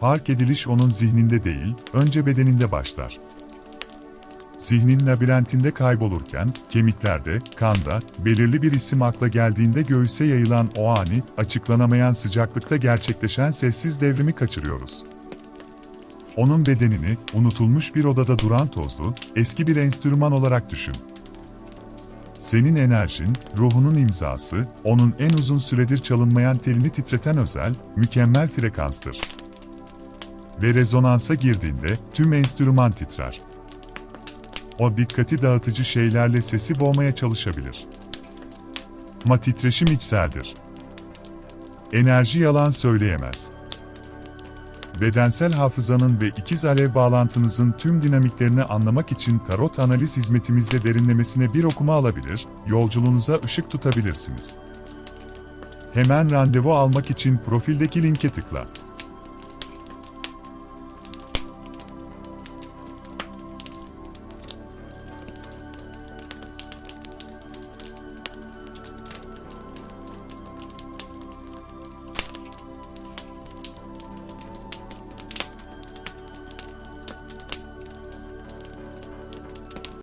fark ediliş onun zihninde değil, önce bedeninde başlar. Zihnin labirentinde kaybolurken, kemiklerde, kanda, belirli bir isim akla geldiğinde göğüse yayılan o ani, açıklanamayan sıcaklıkta gerçekleşen sessiz devrimi kaçırıyoruz. Onun bedenini, unutulmuş bir odada duran tozlu, eski bir enstrüman olarak düşün. Senin enerjin, ruhunun imzası, onun en uzun süredir çalınmayan telini titreten özel, mükemmel frekanstır. Ve rezonansa girdiğinde tüm enstrüman titrer. O dikkati dağıtıcı şeylerle sesi boğmaya çalışabilir. Ama titreşim içseldir. Enerji yalan söyleyemez. Bedensel hafızanın ve ikiz alev bağlantınızın tüm dinamiklerini anlamak için tarot analiz hizmetimizde derinlemesine bir okuma alabilir, yolculuğunuza ışık tutabilirsiniz. Hemen randevu almak için profildeki linke tıkla.